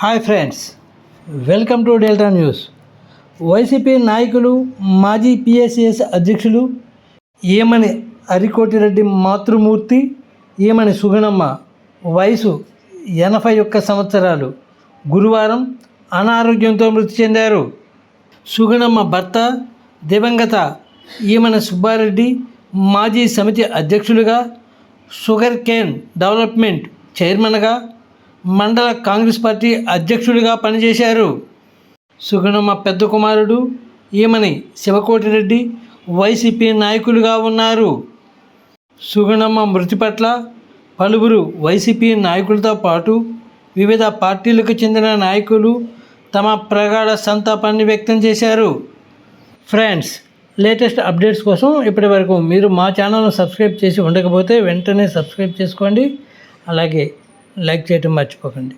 Hi friends welcome to Delta news. YCP నాయకులు మాజీ PSCS అధ్యక్షులు ఏమని అరికోటిరెడ్డి మాతృమూర్తి ఏమని సుగణమ్మ వయసు ఎనభై ఒక్క సంవత్సరాలు గురువారం అనారోగ్యంతో మృతి చెందారు. సుగణమ్మ భర్త దివంగత ఈమన సుబ్బారెడ్డి మాజీ సమితి అధ్యక్షులుగా షుగర్ కేన్ డెవలప్మెంట్ చైర్మన్గా మండల కాంగ్రెస్ పార్టీ అధ్యక్షుడిగా పనిచేశారు. సుగుణమ్మ పెద్ద కుమారుడు ఈమని శివకోటిరెడ్డి వైసీపీ నాయకులుగా ఉన్నారు. సుగుణమ్మ మృతి పట్ల పలువురు వైసీపీ నాయకులతో పాటు వివిధ పార్టీలకు చెందిన నాయకులు తమ ప్రగాఢ సంతాపాన్ని వ్యక్తం చేశారు. ఫ్రెండ్స్ లేటెస్ట్ అప్డేట్స్ కోసం ఇప్పటి వరకు మీరు మా ఛానల్ను సబ్స్క్రైబ్ చేసి ఉండకపోతే వెంటనే సబ్స్క్రైబ్ చేసుకోండి. అలాగే లైక్ చేయటం మర్చిపోకండి